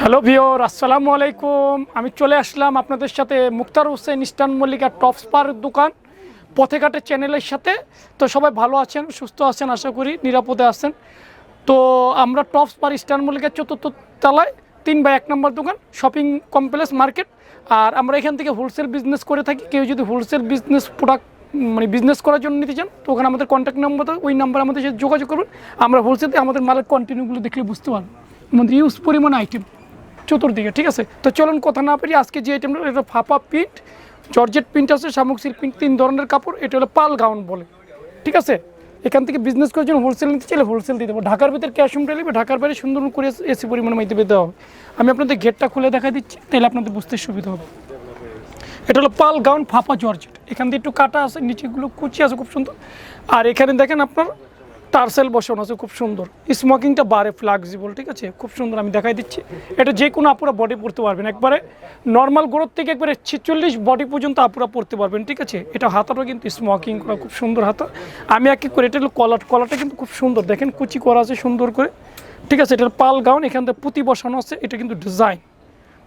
Hello viewer, আসসালামু আলাইকুম। আমি চলে আসলাম আপনাদের সাথে মুক্তার হোসেন ইস্টার্ন মল্লিকার টপ স্পার দোকান, পথেঘাটের চ্যানেলের সাথে। তো সবাই ভালো আছেন, সুস্থ আছেন, আশা করি নিরাপদে আছেন। তো আমরা টপ স্পার ইস্টার্ন মল্লিকার চতুর্থ তলায়, তিন বাই এক নম্বর দোকান শপিং কমপ্লেক্স মার্কেট আর আমরা এখান থেকে হোলসেল বিজনেস করে থাকি। কেউ যদি হোলসেল বিজনেস প্রোডাক্ট মানে বিজনেস করার জন্য নিতে চান, তো ওখানে আমাদের কন্ট্যাক্ট নাম্বার ওই নাম্বার আমাদের সাথে যোগাযোগ করবেন। আমরা হোলসেলে আমাদের মালের কন্টিনিউগুলো দেখলে বুঝতে পারব। আমাদের ইউজ পরিমাণ আইটেম চতুর্দিকে, ঠিক আছে? তো চলুন কথা না পেরি আজকে যে আইটেমটা এটা ফাপা প্রিন্ট জর্জেট প্রিন্ট আছে শামুক সিল্ক প্রিন্ট তিন ধরনের কাপড়, এটা হলো পাল গাউন বলে, ঠিক আছে? এখান থেকে বিজনেস করার জন্য হোলসেল নিতে চাইলে হোলসেল দিতে পারব ঢাকার ভিতরে ক্যাশ অন ডেলিভারি ঢাকার বাইরে সুন্দর করে এসি পরিমাণে মাইতে দেওয়া হবে। আমি আপনাদের গেটটা খুলে দেখা দিচ্ছি, তাহলে আপনাদের বুঝতে সুবিধা হবে। এটা হলো পাল গাউন ফাঁপা জর্জেট। এখান দিয়ে একটু কাটা আছে, নিচেগুলো কুচি আছে, খুব সুন্দর। আর এখানে দেখেন আপনার টার্সেল বসানো আছে, খুব সুন্দর। স্মোকিংটা বারে ফ্লাক্সিবল ঠিক আছে? খুব সুন্দর, আমি দেখাই দিচ্ছি। এটা যে কোনো আপুরা বডি পরতে পারবেন। একবারে নর্মাল গ্রোথ থেকে একবারে ছিচল্লিশ বডি পর্যন্ত আপুরা পরতে পারবেন, ঠিক আছে? এটা হাতাটা কিন্তু স্মোকিং করা খুব সুন্দর হাতা। আমি এক করে, এটা হলো কলার কলারটা কিন্তু খুব সুন্দর। দেখেন কুচি করা আছে সুন্দর করে। ঠিক আছে? এটার পাল গাউন এখান থেকে পুঁতি বসানো আছে। এটা কিন্তু ডিজাইন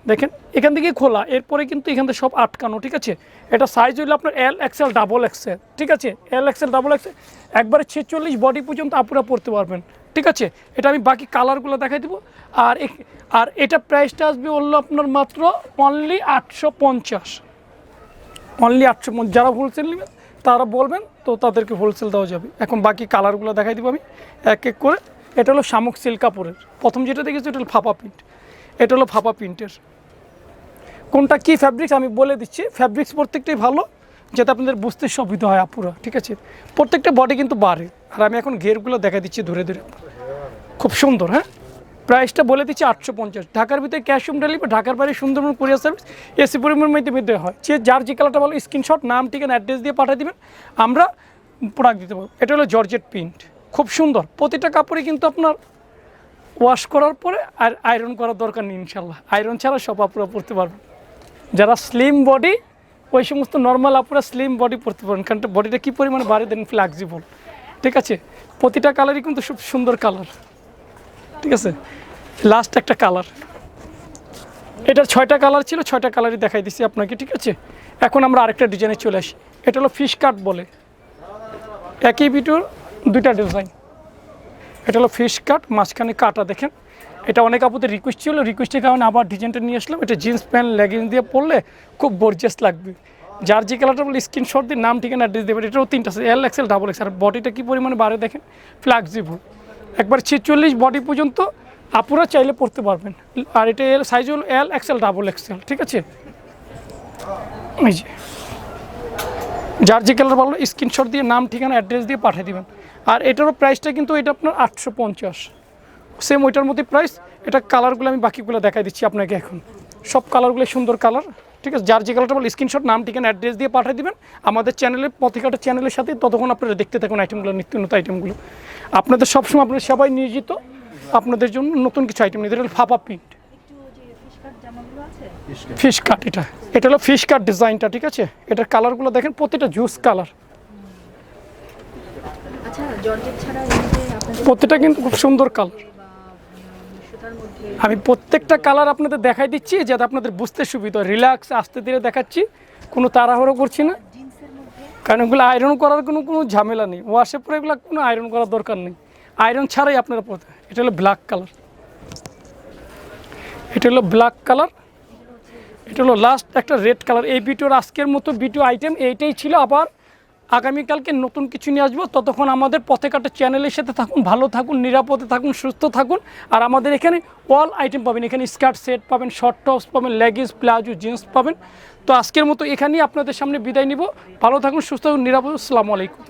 দেখেন, এখান থেকে খোলা। এরপরে কিন্তু এখান থেকে সব আটকানো, ঠিক আছে? এটা সাইজ হইল আপনার এল এক্সেল ডাবল এক্সেল ঠিক আছে? এল এক্সেল ডাবল এক্সেল একবারে ছেচল্লিশ বডি পর্যন্ত আপুরা পড়তে পারবেন, ঠিক আছে? এটা আমি বাকি কালারগুলো দেখাই দেবো। আর আর এটা প্রাইসটা আসবে হলো আপনার মাত্র অনলি আটশো পঞ্চাশ। অনলি আটশো যারা হোলসেল নেবেন, তারা বলবেন, তো তাদেরকে হোলসেল দেওয়া যাবে। এখন বাকি কালারগুলো দেখাই দিব আমি, এক এক করে। এটা হলো শামুক সিল্ক কাপড়ের। প্রথম যেটা দেখেছি, এটা হলো ফাপা প্রিন্ট এটা হলো ফাপা প্রিন্টের। কোনটা কি ফ্যাব্রিক্স আমি বলে দিচ্ছি। ফ্যাব্রিক্স প্রত্যেকটাই ভালো, যাতে আপনাদের বুঝতে সুবিধা হয় আপুরা, ঠিক আছে? প্রত্যেকটা বডি কিন্তু বাড়ে। আর আমি এখন ঘেরগুলো দেখা দিচ্ছি ধরে ধরে। খুব সুন্দর হ্যাঁ? প্রাইসটা বলে দিচ্ছি আটশো পঞ্চাশ। ঢাকার ভিতরে ক্যাশ অন ডেলিভারি ঢাকার বাইরে সুন্দরবন কোরিয়ার সার্ভিস এসি পরিমাণ মধ্যে মধ্যে হয়। যে যার যে কালারটা ভালো স্ক্রিনশট নাম, ঠিকানা অ্যাড্রেস দিয়ে পাঠিয়ে দেবেন, আমরা প্রোডাক্ট দিতে পারব। এটা হলো জর্জেট প্রিন্ট খুব সুন্দর। প্রতিটা কাপড়ে কিন্তু আপনার ওয়াশ করার পরে আর আয়রন করার দরকার নেই ইনশাল্লাহ আয়রন ছাড়া সব আপুরা পড়তে পারবেন যারা স্লিম বডি ওই সমস্ত নর্মাল আপুরা স্লিম বডি পড়তে পারেন কারণ বডিটা কী পরিমাণে বাড়িয়ে দেন ফ্লেক্সিবল ঠিক আছে? প্রতিটা কালারই কিন্তু খুব সুন্দর কালার ঠিক আছে? লাস্ট একটা কালার এটার ছয়টা কালার ছিল, ছয়টা কালারই দেখাই দিচ্ছি আপনাকে, ঠিক আছে? এখন আমরা আরেকটা ডিজাইনে চলে আসি। এটা হলো ফিশ কাট বলে। একই বিটুর দুইটা ডিজাইন এটা হলো ফিশ কাট মাঝখানে কাটা, দেখেন। এটা অনেক আপুদের রিকোয়েস্ট ছিল রিকোয়েস্টের কারণে আবার ডিজাইনটা নিয়ে আসলাম। এটা জিন্স প্যান্ট লেগিংস দিয়ে পরলে খুব গর্জিয়াস লাগবে। যার যে কালারটা বলে স্ক্রিনশট দিয়ে নাম, ঠিকানা অ্যাড্রেস দেবেন, এটাও তিনটা আছে এল এক্সেল ডাবল এক্স আর বডিটা কী পরিমাণে বাড়ে দেখেন? ফ্লাক্সিবল একবার ছেচল্লিশ বডি পর্যন্ত আপুরা চাইলে পড়তে পারবেন। আর এটা এল সাইজ হলো এল এক্সেল ডাবল এক্সেল ঠিক আছে? এই যে। যার যে কালার ভালো স্ক্রিনশট দিয়ে নাম, ঠিকানা অ্যাড্রেস দিয়ে পাঠিয়ে দিবেন। আর এটারও প্রাইসটা কিন্তু এটা আপনার আটশো পঞ্চাশ। সেম ওইটার মধ্যে প্রাইস এটা কালারগুলো আমি বাকিগুলো দেখাই দিচ্ছি আপনাকে এখন। সব কালারগুলো সুন্দর কালার ঠিক আছে? যার যে কালারটা বলে স্ক্রিনশট নাম ঠিকানা অ্যাড্রেস দিয়ে পাঠিয়ে দেবেন। আমাদের চ্যানেলে পথিকাটা চ্যানেলের সাথে ততক্ষণ আপনারা দেখতে থাকুন আইটেমগুলো নিত্য নতুন আইটেমগুলো আপনাদের সবসময় আপনারা সবাই নিয়োজিত। আপনাদের জন্য নতুন কিছু আইটেম নিয়ে এটা ফাপা প্রিন্ট ফিশ কাট এটা। এটা হলো ফিশ কাট ডিজাইনটা ঠিক আছে? এটার কালারগুলো দেখেন প্রতিটা জুস কালার আচ্ছা জর্জেট ছাড়া এই যে আপনাদের প্রত্যেকটা কিন্তু খুব সুন্দর কালার আমি প্রত্যেকটা কালার আপনাদের দেখাই দিচ্ছি যাতে আপনাদের বুঝতে সুবিধা হয়। রিল্যাক্স আস্তে ধীরে দেখাচ্ছি কোনো তাড়াহুড়ো করছি না। কারণ এগুলো আয়রন করার কোনো কোনো ঝামেলা নেই। ওয়াশে পরে এগুলো কোনো আয়রন করার দরকার নেই। আয়রন ছাড়াই আপনারা পড়তে এটা হলো ব্ল্যাক কালার এটা হলো ব্ল্যাক কালার এটা হলো লাস্ট একটা রেড কালার এই ভিডিওর আজকের মতো ভিডিও আইটেম এইটাই ছিল আবার আগামীকালকে নতুন কিছু নিয়ে আসব। ততক্ষণ আমাদের পথে কাটা চ্যানেলের সাথে থাকুন, ভালো থাকুন, নিরাপদে থাকুন, সুস্থ থাকুন। আর আমাদের এখানে অল আইটেম পাবেন। এখানে স্কার্ট সেট পাবেন শর্ট টপস পাবেন লেগিংস প্লাজো জিন্স পাবেন। তো আজকের মতো এখানেই আপনাদের সামনে বিদায় নিব। ভালো থাকুন, সুস্থ থাকুন, নিরাপদ। আসসালামু আলাইকুম।